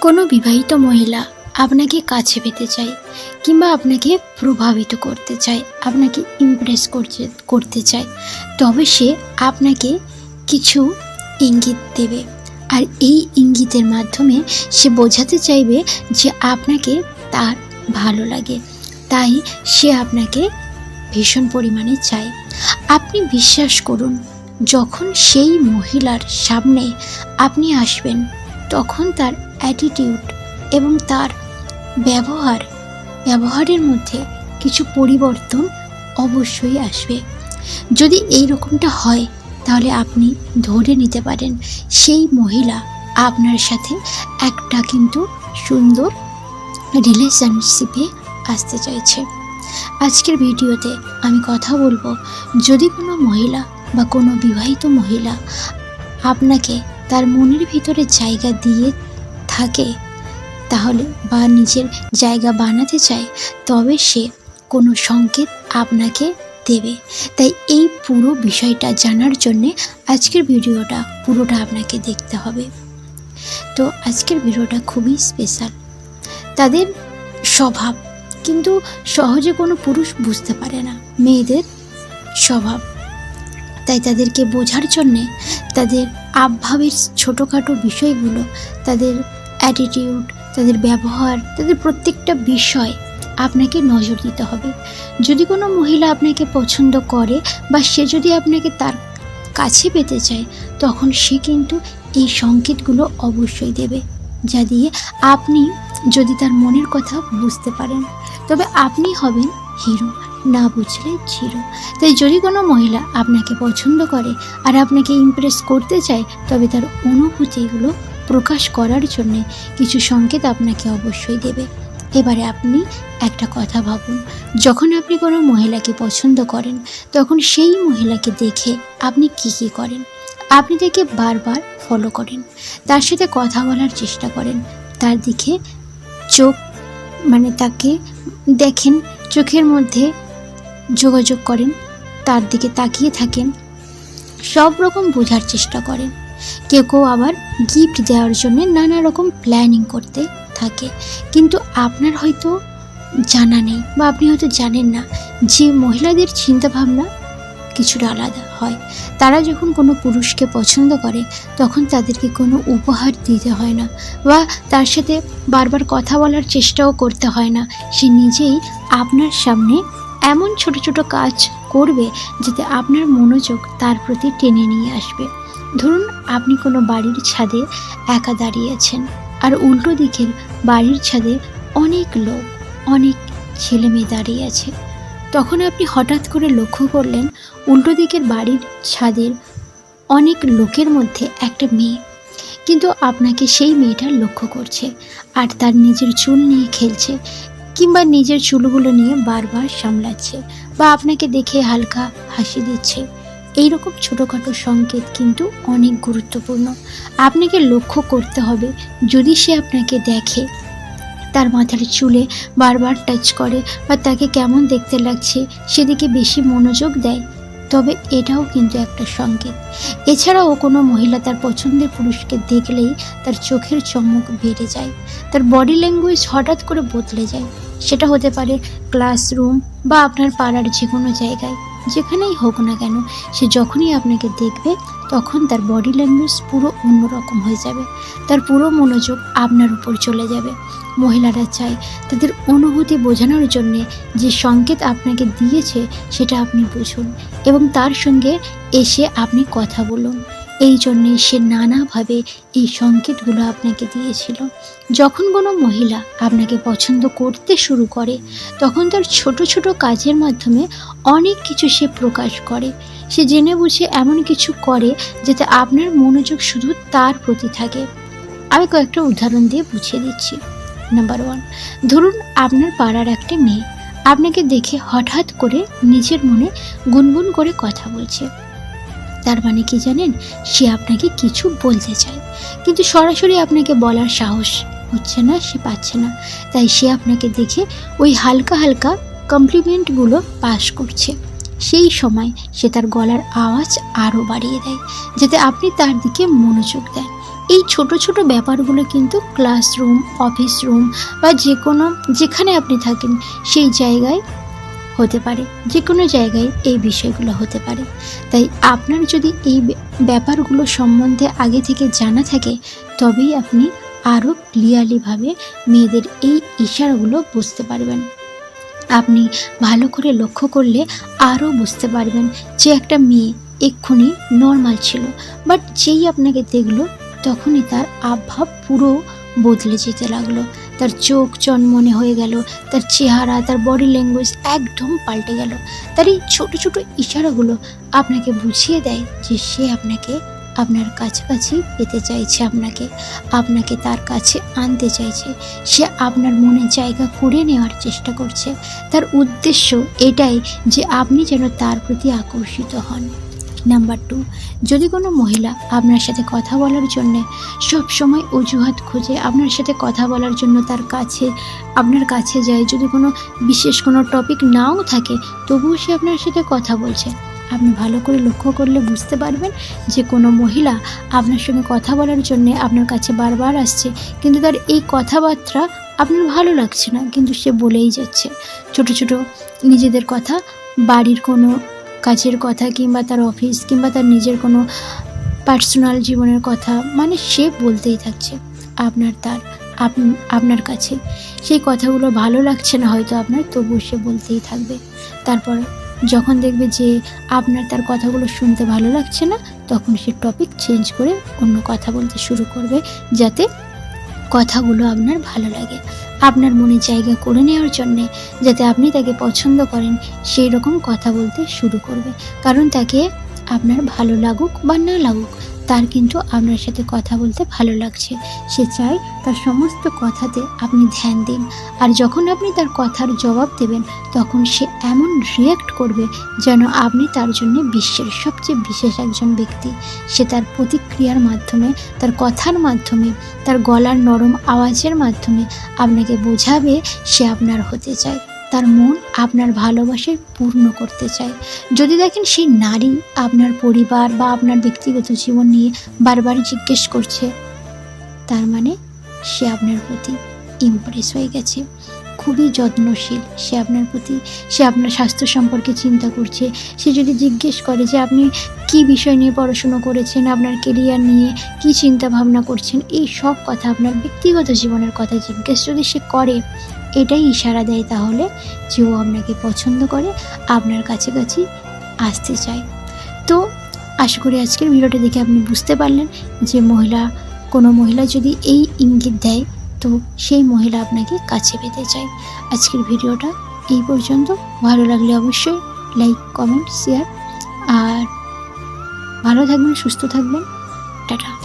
কোনো বিবাহিত মহিলা আপনাকে কাছে পেতে চায় কিংবা আপনাকে প্রভাবিত করতে চায়, আপনাকে ইমপ্রেস করতে করতে চায়, তবে সে আপনাকে কিছু ইঙ্গিত দেবে। আর এই ইঙ্গিতের মাধ্যমে সে বোঝাতে চাইবে যে আপনাকে তার ভালো লাগে, তাই সে আপনাকে ভীষণ পরিমাণে চায়। আপনি বিশ্বাস করুন, যখন সেই মহিলার সামনে আপনি আসবেন তখন তার অ্যাটিটিউড এবং তার ব্যবহার, ব্যবহারের মধ্যে কিছু পরিবর্তন অবশ্যই আসবে। যদি এই রকমটা হয়, তাহলে আপনি ধরে নিতে পারেন সেই মহিলা আপনার সাথে একটা কিন্তু সুন্দর রিলেশনশিপে আসতে চাইছে। আজকের ভিডিওতে আমি কথা বলব, যদি কোনো মহিলা বা কোনো বিবাহিত মহিলা আপনাকে তার মনের ভিতরে জায়গা দিয়ে থাকে, তাহলে বা নিজের জায়গা বানাতে চায়, তবে সে কোনো সংকেত আপনাকে দেবে। তাই এই পুরো বিষয়টা জানার জন্যে আজকের ভিডিওটা পুরোটা আপনাকে দেখতে হবে। তো আজকের ভিডিওটা খুবই স্পেশাল তাদের স্বভাব, কিন্তু সহজে কোনো পুরুষ বুঝতে পারে না, মেয়েদের স্বভাব। তাই তাদেরকে বোঝার জন্যে তাদের আবভাবের ছোটোখাটো বিষয়গুলো, তাদের অ্যাটিটিউড তাদের ব্যবহার, তাদের প্রত্যেকটা বিষয় আপনাকে নজর দিতে হবে। যদি কোনো মহিলা আপনাকে পছন্দ করে বা সে যদি আপনাকে তার কাছে পেতে চায়, তখন সে কিন্তু এই সংকেতগুলো অবশ্যই দেবে। যা দিয়ে আপনি যদি তার মনের কথা বুঝতে পারেন, তবে আপনি হবেন হিরো। না বুঝলে জিরো। তাই যদি কোনো মহিলা আপনাকে পছন্দ করে আর আপনাকে ইমপ্রেস করতে চায়, তবে তার অনুভূতিগুলো প্রকাশ করার জন্য কিছু সংকেত আপনাকে অবশ্যই দেবে। এবারে আপনি একটা কথা ভাবুন, যখন আপনি কোনো মহিলাকে পছন্দ করেন, তখন সেই মহিলাকে দেখে আপনি কি কি করেন? আপনি তাকে বারবার ফলো করেন, তার সাথে কথা বলার চেষ্টা করেন, তার দিকে চোখ মানে তাকে দেখেন, চোখের মধ্যে যোগাযোগ করেন, তার দিকে তাকিয়ে থাকেন। সব রকম বোঝার চেষ্টা করেন। কেউ কেউ আবার গিফট দেওয়ার জন্য নানা রকম প্ল্যানিং করতে থাকে। কিন্তু আপনার হয়তো জানা নেই বা আপনি হয়তো জানেন না যে মহিলাদের চিন্তাভাবনা কিছুটা আলাদা হয়। তারা যখন কোনো পুরুষকে পছন্দ করে, তখন তাদেরকে কোনো উপহার দিতে হয় না বা তার সাথে বারবার কথা বলার চেষ্টাও করতে হয় না। সে নিজেই আপনার সামনে এমন ছোট ছোট কাজ করবে যাতে আপনার মনোযোগ তার প্রতি টেনে নিয়ে আসবে। ধরুন আপনি কোনো বাড়ির ছাদে একা দাঁড়িয়েছেন আর উল্টো দিকের বাড়ির ছাদে অনেক লোক, অনেক ছেলে মেয়ে দাঁড়িয়ে আছে। তখন আপনি হঠাৎ করে লক্ষ্য করলেন উল্টো দিকের বাড়ির ছাদের অনেক লোকের মধ্যে একটা মেয়ে। কিন্তু আপনাকে সেই মেয়েটা লক্ষ্য করছে আর তার নিজের চুল নিয়ে খেলছে। কিংবা নিজের চুলগুলো নিয়ে বারবার সামলাচ্ছে বা আপনাকে দেখে হালকা হাসি দিচ্ছে। এই রকম ছোটোখাটো সংকেত কিন্তু অনেক গুরুত্বপূর্ণ। আপনাকে লক্ষ্য করতে হবে যদি সে আপনাকে দেখে, তার মাথার চুলে বারবার টাচ করে বা তাকে কেমন দেখতে লাগছে সেদিকে বেশি মনোযোগ দেয় তবে এটাও কিন্তু একটা সংকেত। এছাড়াও কোনো মহিলা তার পছন্দের পুরুষকে দেখলেই তার চোখের চমক বেড়ে যায়। তার বডি ল্যাঙ্গুয়েজ হঠাৎ করে বদলে যায়। সেটা হতে পারে ক্লাসরুম বা আপনার পাড়ার যে কোনো জায়গায়। যেখানেই হোক না কেন, সে যখনই আপনাকে দেখবে, তখন তার বডি ল্যাঙ্গুয়েজ পুরো অন্যরকম হয়ে যাবে। তার পুরো মনোযোগ আপনার উপর চলে যাবে। মহিলারা চায় তাদের অনুভূতি বোঝানোর জন্যে যে সংকেত আপনাকে দিয়েছে, সেটা আপনি বুঝুন এবং তার সঙ্গে এসে আপনি কথা বলুন। এই জন্যে সে নানাভাবে এই সংকেতগুলো আপনাকে দিয়েছিল। যখন কোনো মহিলা আপনাকে পছন্দ করতে শুরু করে, তখন তার ছোট ছোট কাজের মাধ্যমে অনেক কিছু সে প্রকাশ করে। সে জেনে বুঝে এমন কিছু করে যাতে আপনার মনোযোগ শুধু তার প্রতি থাকে। আমি কয়েকটা উদাহরণ দিয়ে বুঝিয়ে দিচ্ছি। নাম্বার ওয়ান ধরুন আপনার পাড়ার একটা মেয়ে আপনাকে দেখে হঠাৎ করে নিজের মনে গুনগুন করে কথা বলছে। তার মানে কি জানেন? সে আপনাকে কিছু বলতে চায়। কিন্তু সরাসরি আপনাকে বলার সাহস হচ্ছে না, সে পাচ্ছে না। তাই সে আপনাকে দেখে ওই হালকা হালকা কমপ্লিমেন্টগুলো পাস করছে। সেই সময় সে তার গলার আওয়াজ আরও বাড়িয়ে দেয়, যাতে আপনি তার দিকে মনোযোগ দেন। এই ছোট ছোট ব্যাপারগুলো কিন্তু ক্লাসরুম অফিস রুম বা যে কোনো যেখানে আপনি থাকেন, সেই জায়গায় হতে পারে যে কোনো জায়গায় এই বিষয়গুলো হতে পারে। তাই আপনার যদি এই ব্যাপারগুলো সম্বন্ধে আগে থেকে জানা থাকে, তবেই আপনি আরও ক্লিয়ারলিভাবে মেয়েদের এই ইশারাগুলো বুঝতে পারবেন। আপনি ভালো করে লক্ষ্য করলে আরও বুঝতে পারবেন যে একটা মেয়ে এক্ষুনি নর্মাল ছিল বাট যেই আপনাকে দেখল, তখনই তার আবভাব পুরো বদলে যেতে লাগল। তার চোখ চনমনে হয়ে গেল, তার চেহারা, তার বডি ল্যাঙ্গুয়েজ একদম পাল্টে গেল। তার এই ছোটো ছোটো ইশারাগুলো আপনাকে বুঝিয়ে দেয় যে সে আপনাকে আপনার কাছাকাছি পেতে চাইছে, আপনাকে আপনাকে তার কাছে আনতে চাইছে। সে আপনার মনে জায়গা করে নেওয়ার চেষ্টা করছে। তার উদ্দেশ্য এটাই যে আপনি যেন তার প্রতি আকর্ষিত হন। নাম্বার টু যদি কোনো মহিলা আপনার সাথে কথা বলার জন্যে সব সময় অজুহাত খোঁজে, আপনার সাথে কথা বলার জন্য তার কাছে, আপনার কাছে যায়, যদি কোনো বিশেষ কোনো টপিক নাও থাকে, তবুও সে আপনার সাথে কথা বলছে। আপনি ভালো করে লক্ষ্য করলে বুঝতে পারবেন যে কোনো মহিলা আপনার সঙ্গে কথা বলার জন্যে আপনার কাছে বারবার আসছে, কিন্তু তার এই কথাবার্তা আপনার ভালো লাগছে না, কিন্তু সে বলেই যাচ্ছে। ছোট ছোট নিজেদের কথা, বাড়ির কোনো কাজের কথা কিংবা তার অফিস কিংবা তার নিজের কোনো পার্সোনাল জীবনের কথা মানে সে বলতেই থাকছে আপনার তার, আপ- আপনার কাছে। সেই কথাগুলো ভালো লাগছে না হয়তো আপনার তবু সে বলতেই থাকবে। তারপর যখন দেখবে যে আপনার তার কথাগুলো শুনতে ভালো লাগছে না, তখন সে টপিক চেঞ্জ করে অন্য কথা বলতে শুরু করবে, যাতে কথাগুলো আপনার ভালো লাগে। আপনার মনে জায়গা করে নেওয়ার জন্যে যাতে আপনি তাকে পছন্দ করেন, সেই রকম কথা বলতে শুরু করবে। কারণ তাকে আপনার ভালো লাগুক বা না লাগুক তার কিন্তু আপনার সাথে কথা বলতে ভালো লাগছে। সে চায় তার সমস্ত কথাতে আপনি ধ্যান দিন। আর যখন আপনি তার কথার জবাব দেবেন, তখন সে এমন রিয়্যাক্ট করবে যেন আপনি তার জন্য বিশ্বের সবচেয়ে বিশেষ একজন ব্যক্তি। সে তার প্রতিক্রিয়ার মাধ্যমে, তার কথার মাধ্যমে, তার গলার নরম আওয়াজের মাধ্যমে আপনাকে বোঝাবে সে আপনার হতে চায়। তার মন আপনার ভালোবাসায় পূর্ণ করতে চায়। যদি দেখেন সেই নারী আপনার পরিবার বা আপনার ব্যক্তিগত জীবন নিয়ে বারবার জিজ্ঞেস করছে, তার মানে সে আপনার প্রতি ইমপ্রেস হয়ে গেছে। খুবই যত্নশীল। সে আপনার প্রতি, সে আপনার স্বাস্থ্য সম্পর্কে চিন্তা করছে। সে যদি জিজ্ঞেস করে যে আপনি কি বিষয় নিয়ে পড়াশুনো করেছেন, আপনার কেরিয়ার নিয়ে কি চিন্তা ভাবনা করছেন, এই সব কথা আপনার ব্যক্তিগত জীবনের কথা জিজ্ঞেস যদি সে করে, এটাই ইশারা দেয় তাহলে যে ও আপনাকে পছন্দ করে, আপনার কাছাকাছি আসতে চায়। তো আশা করি আজকের ভিডিওটা দেখে আপনি বুঝতে পারলেন যে মহিলা, কোনো মহিলা যদি এই ইঙ্গিত দেয় তো সেই মহিলা আপনাকে কাছে পেতে চায় আজকের ভিডিওটা এই পর্যন্ত। ভালো লাগলে অবশ্যই লাইক কমেন্ট শেয়ার আর ভালো থাকবেন, সুস্থ থাকবেন। টাটা।